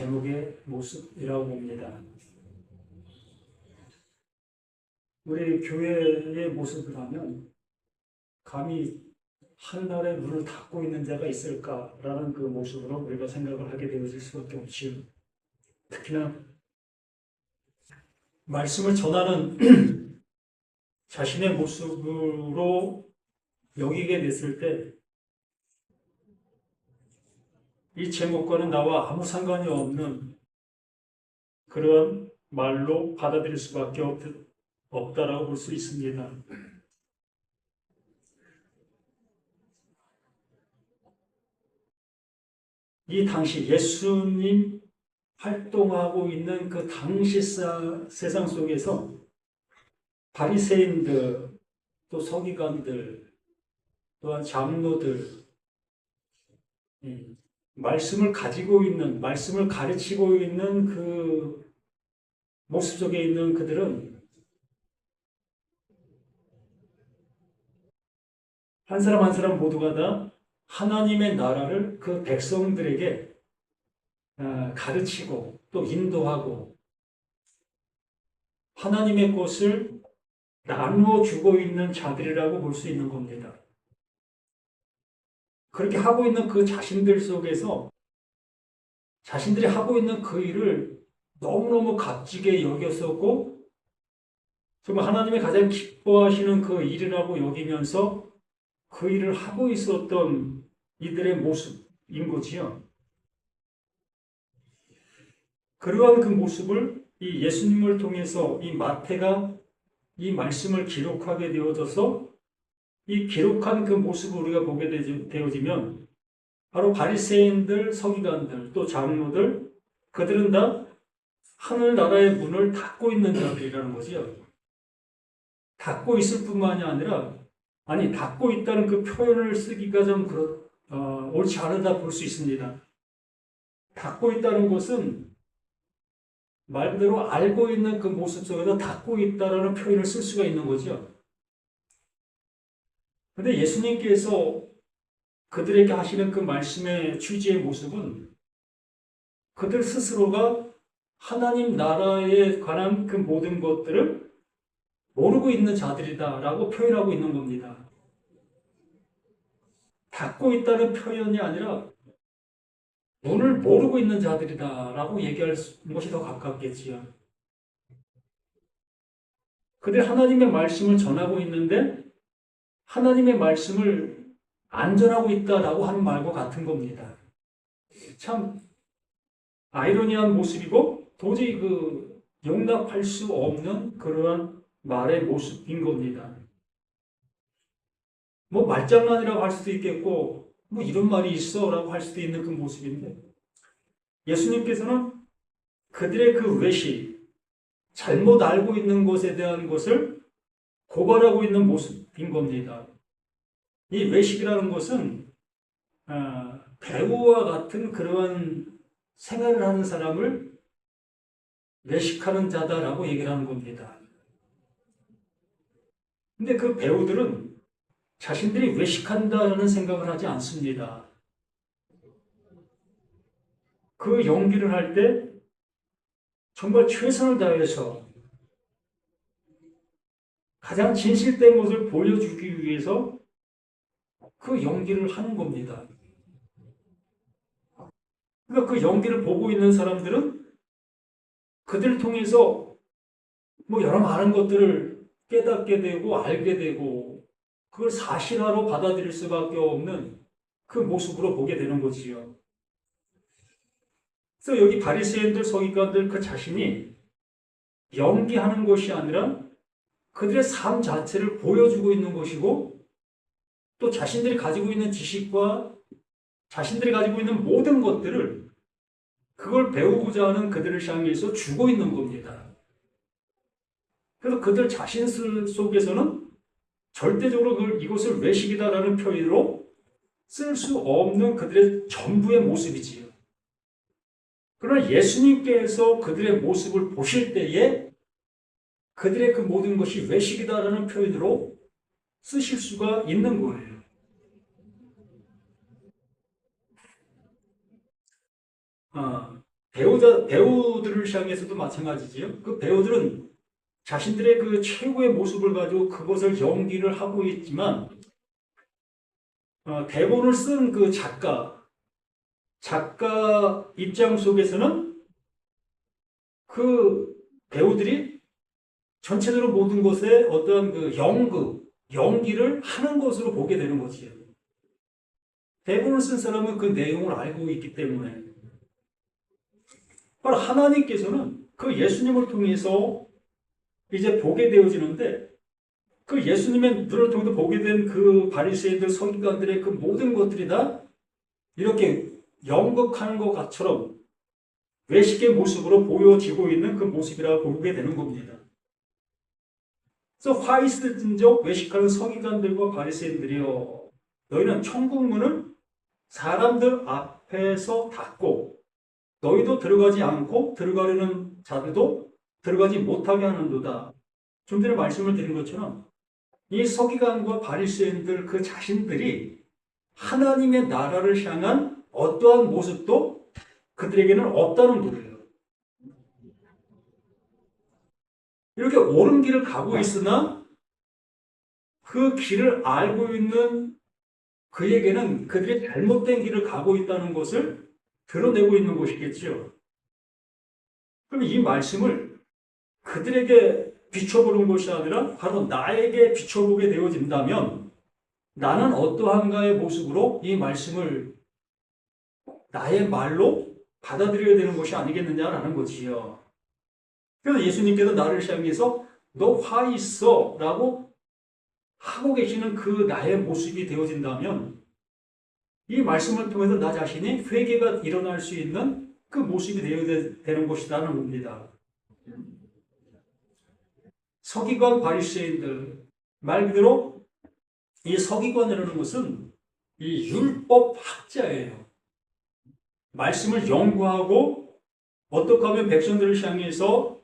제목의 모습이라고 봅니다. 우리 교회의 모습을 하면 감히 하늘나라의 문을 닫고 있는 자가 있을까라는 그 모습으로 우리가 생각을 하게 되어질 수밖에 없지요. 특히나 말씀을 전하는 자신의 모습으로 여기게 됐을 때 이 제목과는 나와 아무 상관이 없는 그런 말로 받아들일 수밖에 없, 없다라고 볼 수 있습니다. 이 당시 예수님 활동하고 있는 그 당시 사- 세상 속에서 바리새인들 또 서기관들 또한 장로들 음, 말씀을 가지고 있는 말씀을 가르치고 있는 그 모습 속에 있는 그들은 한 사람 한 사람 모두가 다 하나님의 나라를 그 백성들에게 아, 가르치고 또 인도하고 하나님의 것을 나누어 주고 있는 자들이라고 볼 수 있는 겁니다. 그렇게 하고 있는 그 자신들 속에서 자신들이 하고 있는 그 일을 너무너무 값지게 여겼었고 정말 하나님의 가장 기뻐하시는 그 일이라고 여기면서 그 일을 하고 있었던 이들의 모습인 거지요. 그러한 그 모습을 이 예수님을 통해서 이 마태가 이 말씀을 기록하게 되어져서 이 기록한 그 모습을 우리가 보게 되어지면 바로 바리새인들, 서기관들, 또 장로들 그들은 다 하늘나라의 문을 닫고 있는 자들이라는 거지요. 닫고 있을 뿐만이 아니라 아니 닫고 있다는 그 표현을 쓰기가 좀 그렇, 어, 옳지 않다 볼 수 있습니다. 닫고 있다는 것은 말 그대로 알고 있는 그 모습 속에서 닫고 있다라는 표현을 쓸 수가 있는 거죠. 근데 예수님께서 그들에게 하시는 그 말씀의 취지의 모습은 그들 스스로가 하나님 나라에 관한 그 모든 것들을 모르고 있는 자들이다라고 표현하고 있는 겁니다. 닫고 있다는 표현이 아니라 문을 모르고 있는 자들이다라고 얘기할 것이 더 가깝겠지요. 그들 하나님의 말씀을 전하고 있는데 하나님의 말씀을 안 전하고 있다라고 하는 말과 같은 겁니다. 참 아이러니한 모습이고 도저히 그 용납할 수 없는 그러한 말의 모습인 겁니다. 뭐 말장난이라고 할 수도 있겠고 뭐 이런 말이 있어라고 할 수도 있는 그 모습인데 예수님께서는 그들의 그 외식 잘못 알고 있는 것에 대한 것을 고발하고 있는 모습인 겁니다. 이 외식이라는 것은 아, 배우와 같은 그러한 생활을 하는 사람을 외식하는 자다라고 얘기를 하는 겁니다. 근데 그 배우들은 자신들이 외식한다는 생각을 하지 않습니다. 그 연기를 할 때 정말 최선을 다해서 가장 진실된 것을 보여주기 위해서 그 연기를 하는 겁니다. 그러니까 그 연기를 보고 있는 사람들은 그들을 통해서 뭐 여러 많은 것들을 깨닫게 되고 알게 되고 그걸 사실화로 받아들일 수밖에 없는 그 모습으로 보게 되는 거지요. 그래서 여기 바리새인들, 서기관들 그 자신이 연기하는 것이 아니라 그들의 삶 자체를 보여주고 있는 것이고 또 자신들이 가지고 있는 지식과 자신들이 가지고 있는 모든 것들을 그걸 배우고자 하는 그들을 향해서 주고 있는 겁니다. 그래서 그들 자신 속에서는 절대적으로 그걸 이것을 외식이다라는 표현으로 쓸 수 없는 그들의 전부의 모습이지요. 그러나 예수님께서 그들의 모습을 보실 때에 그들의 그 모든 것이 외식이다라는 표현으로 쓰실 수가 있는 거예요. 아, 배우자 배우들을 향해서도 마찬가지지요. 그 배우들은 자신들의 그 최고의 모습을 가지고 그것을 연기를 하고 있지만 어, 대본을 쓴 그 작가 작가 입장 속에서는 그 배우들이 전체적으로 모든 것에 어떤 그 연극 연기를 하는 것으로 보게 되는 거지요. 대본을 쓴 사람은 그 내용을 알고 있기 때문에 바로 하나님께서는 그 예수님을 통해서 이제 보게 되어지는데 그 예수님의 눈을 통해서 보게 된 그 바리새인들 서기관들의 그 모든 것들이 다 이렇게 연극하는 것처럼 외식의 모습으로 보여지고 있는 그 모습이라고 보게 되는 겁니다. 그래서 화 있을진적 외식하는 서기관들과 바리새인들이여 너희는 천국 문을 사람들 앞에서 닫고 너희도 들어가지 않고 들어가려는 자들도 들어가지 못하게 하는도다. 좀 전에 말씀을 드린 것처럼 이 서기관과 바리새인들 그 자신들이 하나님의 나라를 향한 어떠한 모습도 그들에게는 없다는 거예요. 이렇게 옳은 길을 가고 있으나 그 길을 알고 있는 그에게는 그들이 잘못된 길을 가고 있다는 것을 드러내고 있는 것이겠죠. 그럼 이 말씀을 그들에게 비춰보는 것이 아니라 바로 나에게 비춰보게 되어진다면 나는 어떠한가의 모습으로 이 말씀을 나의 말로 받아들여야 되는 것이 아니겠느냐라는 거지요. 그래서 예수님께서 나를 향해서 너 화 있어 라고 하고 계시는 그 나의 모습이 되어진다면 이 말씀을 통해서 나 자신이 회개가 일어날 수 있는 그 모습이 되어야 되는 것이라는 겁니다. 서기관 바리새인들 말 그대로 이 서기관이라는 것은 이 율법 학자예요. 말씀을 연구하고 어떻게 하면 백성들을 향해서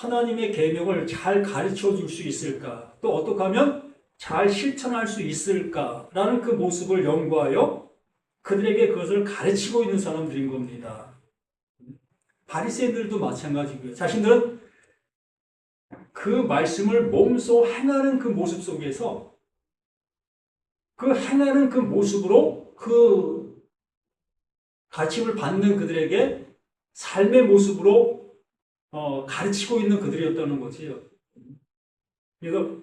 하나님의 계명을 잘 가르쳐 줄 수 있을까? 또 어떻게 하면 잘 실천할 수 있을까라는 그 모습을 연구하여 그들에게 그것을 가르치고 있는 사람들인 겁니다. 바리새인들도 마찬가지고요. 자신들은 그 말씀을 몸소 행하는 그 모습 속에서 그 행하는 그 모습으로 그 가침을 받는 그들에게 삶의 모습으로 어, 가르치고 있는 그들이었다는 거지요. 그래서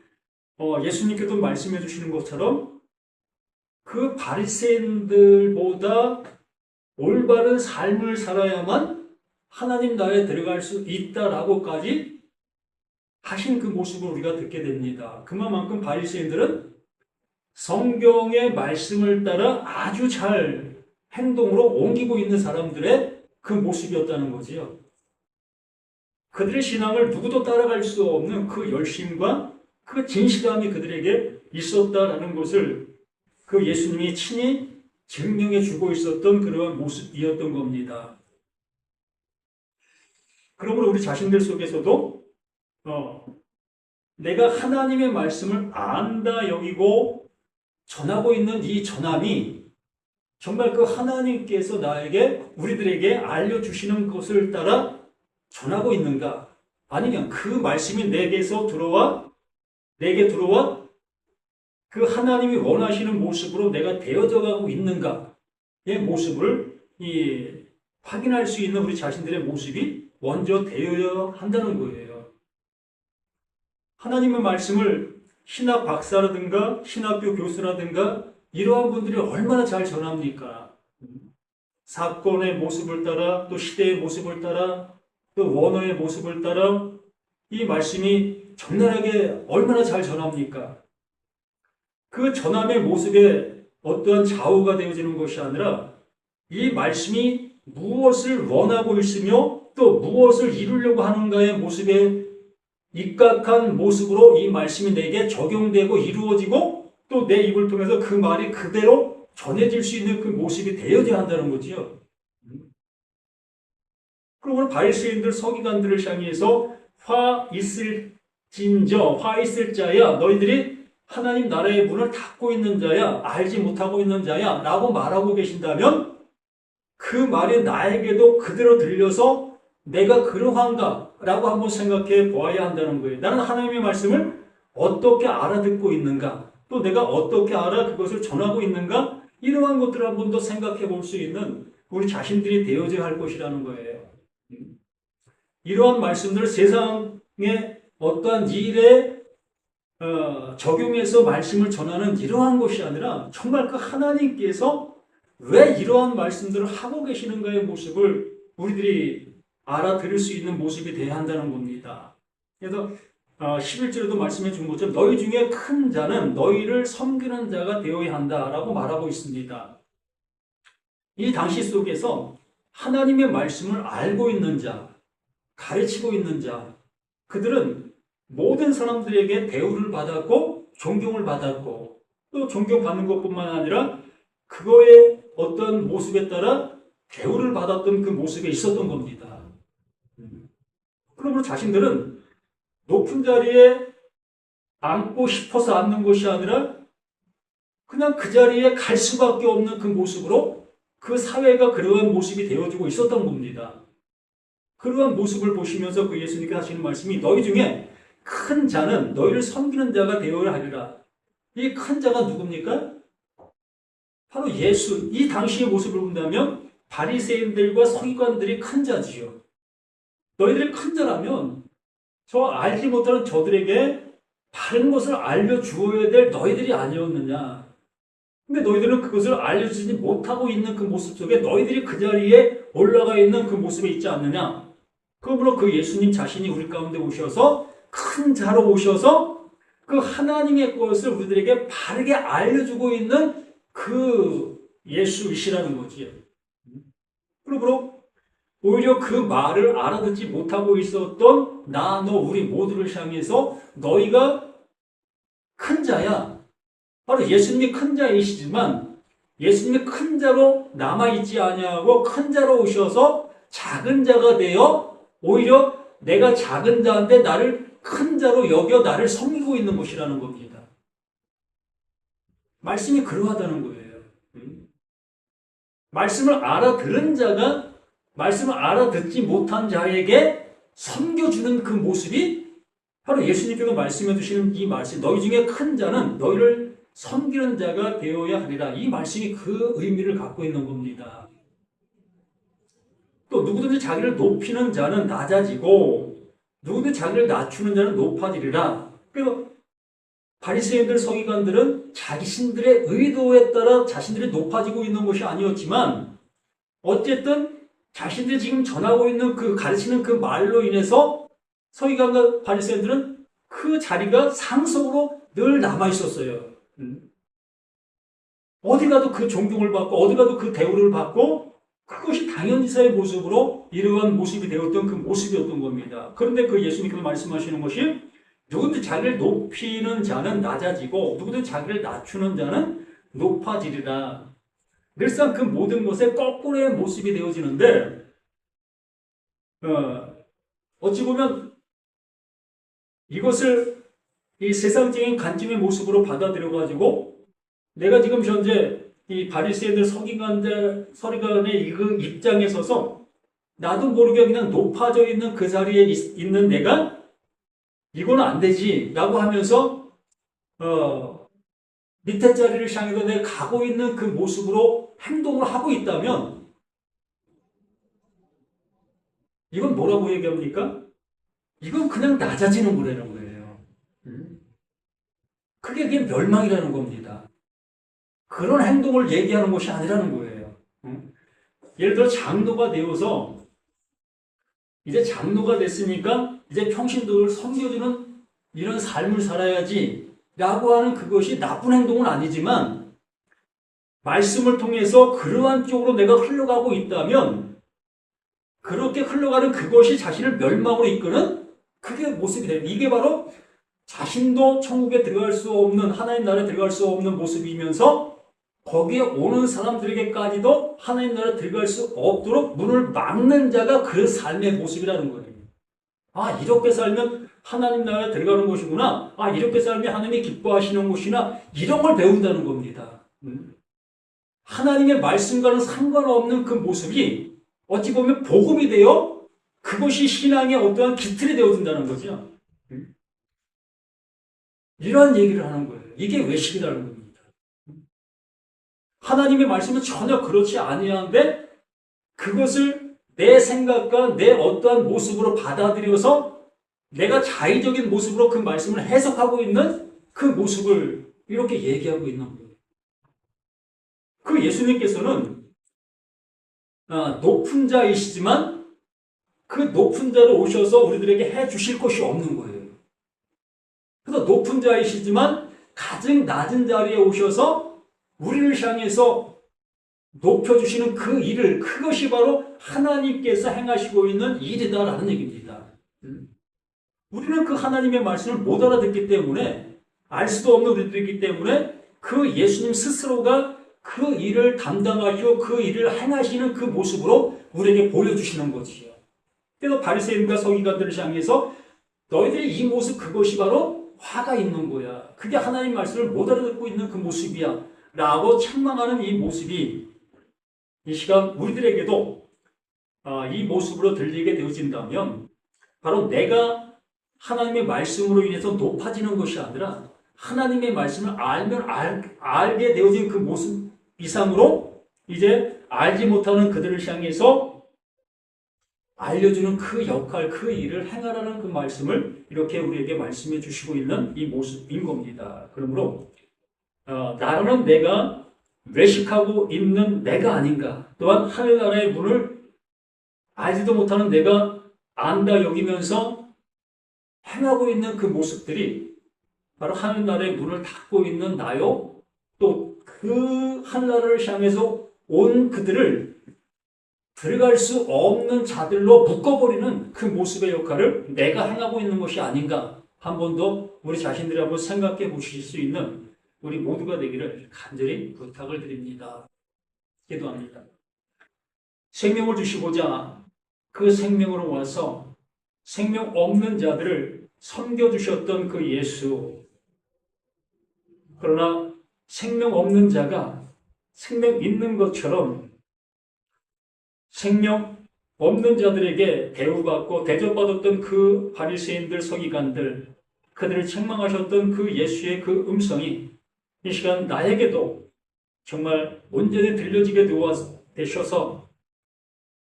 어, 예수님께도 말씀해 주시는 것처럼 그 바리새인들보다 올바른 삶을 살아야만 하나님 나라에 들어갈 수 있다라고까지 하신 그 모습을 우리가 듣게 됩니다. 그만큼 바리새인들은 성경의 말씀을 따라 아주 잘 행동으로 옮기고 있는 사람들의 그 모습이었다는 거지요. 그들의 신앙을 누구도 따라갈 수 없는 그 열심과 그 진실함이 그들에게 있었다라는 것을 그 예수님이 친히 증명해 주고 있었던 그러한 모습이었던 겁니다. 그러므로 우리 자신들 속에서도 어, 내가 하나님의 말씀을 안다 여기고 전하고 있는 이 전함이 정말 그 하나님께서 나에게 우리들에게 알려주시는 것을 따라 전하고 있는가? 아니면 그 말씀이 내게서 들어와 내게 들어와 그 하나님이 원하시는 모습으로 내가 되어져 가고 있는가의 모습을 이 확인할 수 있는 우리 자신들의 모습이 먼저 되어야 한다는 거예요. 하나님의 말씀을 신학 박사라든가 신학교 교수라든가 이러한 분들이 얼마나 잘 전합니까? 사건의 모습을 따라 또 시대의 모습을 따라 또 원어의 모습을 따라 이 말씀이 적나라하게 얼마나 잘 전합니까? 그 전함의 모습에 어떠한 좌우가 되어지는 것이 아니라 이 말씀이 무엇을 원하고 있으며 또 무엇을 이루려고 하는가의 모습에 입각한 모습으로 이 말씀이 내게 적용되고 이루어지고 또 내 입을 통해서 그 말이 그대로 전해질 수 있는 그 모습이 되어야 한다는 거지요. 그리고 바리새인들 서기관들을 향해서 화 있을 진저 화 있을 자야 너희들이 하나님 나라의 문을 닫고 있는 자야 알지 못하고 있는 자야 라고 말하고 계신다면 그 말이 나에게도 그대로 들려서 내가 그러한가? 라고 한번 생각해 보아야 한다는 거예요. 나는 하나님의 말씀을 어떻게 알아듣고 있는가? 또 내가 어떻게 알아 그것을 전하고 있는가? 이러한 것들을 한 번 더 생각해 볼 수 있는 우리 자신들이 되어져야 할 것이라는 거예요. 이러한 말씀들을 세상의 어떠한 일에 어, 적용해서 말씀을 전하는 이러한 것이 아니라 정말 그 하나님께서 왜 이러한 말씀들을 하고 계시는가의 모습을 우리들이 알아들을 수 있는 모습이 되어야 한다는 겁니다. 그래서 어, 11절에도 말씀해 준 것처럼 너희 중에 큰 자는 너희를 섬기는 자가 되어야 한다라고 말하고 있습니다. 이 당시 속에서 하나님의 말씀을 알고 있는 자, 가르치고 있는 자, 그들은 모든 사람들에게 대우를 받았고 존경을 받았고 또 존경받는 것뿐만 아니라 그거의 어떤 모습에 따라 대우를 받았던 그 모습에 있었던 겁니다. 그러므로 자신들은 높은 자리에 앉고 싶어서 앉는 것이 아니라 그냥 그 자리에 갈 수밖에 없는 그 모습으로 그 사회가 그러한 모습이 되어지고 있었던 겁니다. 그러한 모습을 보시면서 그 예수님께서 하시는 말씀이 너희 중에 큰 자는 너희를 섬기는 자가 되어야 하리라. 이 큰 자가 누굽니까? 바로 예수. 이 당시의 모습을 본다면 바리새인들과 서기관들이 큰 자지요. 너희들이 큰 자라면 저 알지 못하는 저들에게 바른 것을 알려주어야 될 너희들이 아니었느냐. 근데 너희들은 그것을 알려주지 못하고 있는 그 모습 속에 너희들이 그 자리에 올라가 있는 그 모습에 있지 않느냐. 그러므로 그 예수님 자신이 우리 가운데 오셔서 큰 자로 오셔서 그 하나님의 것을 우리들에게 바르게 알려주고 있는 그 예수이시라는 거지요. 그러므로 오히려 그 말을 알아듣지 못하고 있었던 나, 너, 우리 모두를 향해서 너희가 큰 자야. 바로 예수님이 큰 자이시지만 예수님이 큰 자로 남아있지 아니하고 큰 자로 오셔서 작은 자가 되어 오히려 내가 작은 자인데 나를 큰 자로 여겨 나를 섬기고 있는 것이라는 겁니다. 말씀이 그러하다는 거예요. 음? 말씀을 알아들은 자가 말씀을 알아듣지 못한 자에게 섬겨주는 그 모습이 바로 예수님께서 말씀해 주시는 이 말씀, 너희 중에 큰 자는 너희를 섬기는 자가 되어야 하리라. 이 말씀이 그 의미를 갖고 있는 겁니다. 또 누구든지 자기를 높이는 자는 낮아지고 누구든지 자기를 낮추는 자는 높아지리라. 그래서 바리새인들 서기관들은 자신들의 의도에 따라 자신들이 높아지고 있는 것이 아니었지만 어쨌든 자신들이 지금 전하고 있는 그 가르치는 그 말로 인해서 서기관과 바리새인들은 그 자리가 상속으로 늘 남아 있었어요. 어디 가도 그 존경을 받고 어디 가도 그 대우를 받고 그것이 당연지사의 모습으로 이러한 모습이 되었던 그 모습이었던 겁니다. 그런데 그 예수님께서 말씀하시는 것이 누구든지 자기를 높이는 자는 낮아지고 누구든지 자기를 낮추는 자는 높아지리라. 늘상 그 모든 것에 거꾸로의 모습이 되어지는데 어, 어찌 보면 이것을 이 세상적인 관점의 모습으로 받아들여 가지고 내가 지금 현재 이 바리새인들 서기관들 서기관의 그 입장에 서서 나도 모르게 그냥 높아져 있는 그 자리에 있, 있는 내가 이거는 안 되지라고 하면서 어, 밑에 자리를 향해서 내가 가고 있는 그 모습으로 행동을 하고 있다면 이건 뭐라고 얘기합니까? 이건 그냥 낮아지는 거라는 거예요. 음? 그게 그게 멸망이라는 겁니다. 그런 행동을 얘기하는 것이 아니라는 거예요. 음? 예를 들어 장로가 되어서 이제 장로가 됐으니까 이제 평신도를 섬겨주는 이런 삶을 살아야지 라고 하는 그것이 나쁜 행동은 아니지만 말씀을 통해서 그러한 쪽으로 내가 흘러가고 있다면 그렇게 흘러가는 그것이 자신을 멸망으로 이끄는 그게 모습이 돼요. 이게 바로 자신도 천국에 들어갈 수 없는 하나님 나라에 들어갈 수 없는 모습이면서 거기에 오는 사람들에게까지도 하나님 나라에 들어갈 수 없도록 문을 막는 자가 그 삶의 모습이라는 거예요. 아, 이렇게 살면 하나님 나라에 들어가는 것이구나. 아, 이렇게 살면 하나님이 기뻐하시는 것이나 이런 걸 배운다는 겁니다. 음. 하나님의 말씀과는 상관없는 그 모습이 어찌 보면 복음이 되어 그것이 신앙의 어떠한 기틀이 되어진다는 거죠. 음? 이러한 얘기를 하는 거예요. 이게 외식이라는 겁니다. 하나님의 말씀은 전혀 그렇지 아니한데 그것을 내 생각과 내 어떠한 모습으로 받아들여서 내가 자의적인 모습으로 그 말씀을 해석하고 있는 그 모습을 이렇게 얘기하고 있는 거예요. 그 예수님께서는 아, 높은 자이시지만 그 높은 자로 오셔서 우리들에게 해 주실 것이 없는 거예요. 그래서 높은 자이시지만 가장 낮은 자리에 오셔서 우리를 향해서 높여주시는 그 일을, 그것이 바로 하나님께서 행하시고 있는 일이다라는 얘기입니다. 음. 우리는 그 하나님의 말씀을 못 알아듣기 때문에, 알 수도 없는 우리들이기 때문에 그 예수님 스스로가 그 일을 담당하시고 그 일을 행하시는 그 모습으로 우리에게 보여주시는 것이요. 그래서 바리새인과 서기관들을 향해서 너희들의 이 모습 그것이 바로 화가 있는 거야. 그게 하나님 말씀을 못 알아듣고 있는 그 모습이야. 라고 책망하는 이 모습이 이 시간 우리들에게도 아, 이 모습으로 들리게 되어진다면 바로 내가 하나님의 말씀으로 인해서 높아지는 것이 아니라 하나님의 말씀을 알면 알, 알게 되어진 그 모습 이상으로 이제 알지 못하는 그들을 향해서 알려주는 그 역할, 그 일을 행하라는 그 말씀을 이렇게 우리에게 말씀해 주시고 있는 이 모습인 겁니다. 그러므로 어, 나라는 내가 외식하고 있는 내가 아닌가. 또한 하늘나라의 문을 알지도 못하는 내가 안다 여기면서 행하고 있는 그 모습들이 바로 하늘나라의 문을 닫고 있는 나요. 또 그 하늘나라를 향해서 온 그들을 들어갈 수 없는 자들로 묶어버리는 그 모습의 역할을 내가 행하고 있는 것이 아닌가. 한 번 더 우리 자신들이 한번 생각해 보실 수 있는 우리 모두가 되기를 간절히 부탁을 드립니다. 기도합니다. 생명을 주시고자 그 생명으로 와서 생명 없는 자들을 섬겨주셨던 그 예수. 그러나 생명 없는 자가 생명 있는 것처럼 생명 없는 자들에게 대우받고 대접받았던 그 바리새인들 서기관들 그들을 책망하셨던 그 예수의 그 음성이 이 시간 나에게도 정말 온전히 들려지게 되셔서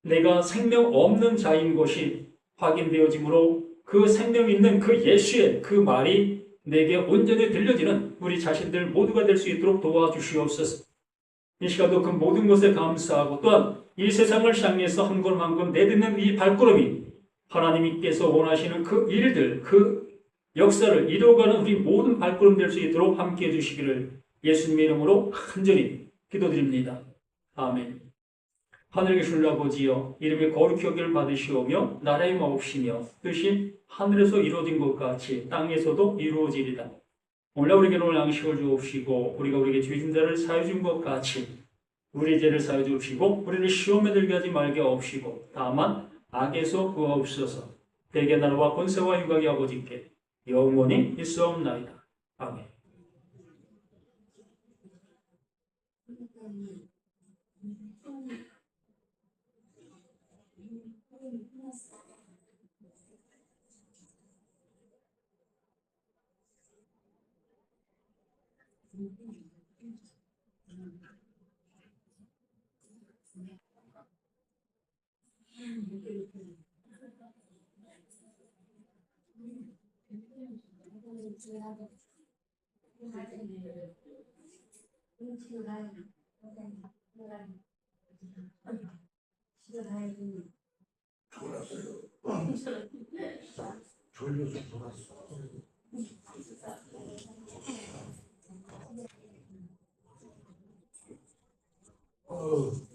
내가 생명 없는 자인 것이 확인되어지므로 그 생명 있는 그 예수의 그 말이 내게 온전히 들려지는 우리 자신들 모두가 될 수 있도록 도와주시옵소서. 이 시간도 그 모든 것에 감사하고 또한 이 세상을 향해서 한 걸음 한 걸음 내딛는 이 발걸음이 하나님께서 원하시는 그 일들, 그 역사를 이루어가는 우리 모든 발걸음 될 수 있도록 함께 해 주시기를 예수님의 이름으로 간절히 기도드립니다. 아멘. 하늘에 계신 아버지여 이름이 거룩히 여기를 받으시오며 나라의 마옵시며 뜻이 하늘에서 이루어진 것 같이 땅에서도 이루어지리다. 오늘 우리에게 오늘 양식을 주옵시고 우리가 우리에게 죄진 자를 사여 준것 같이 우리 죄를 사여 주옵시고 우리를 시험에 들게 하지 말게 하옵시고 다만 악에서 구하옵소서 대개 나라와 권세와 영광이 아버지께 영원히 있사옵나이다. 아멘. 졸았어요. 졸려서 졸았어. 어.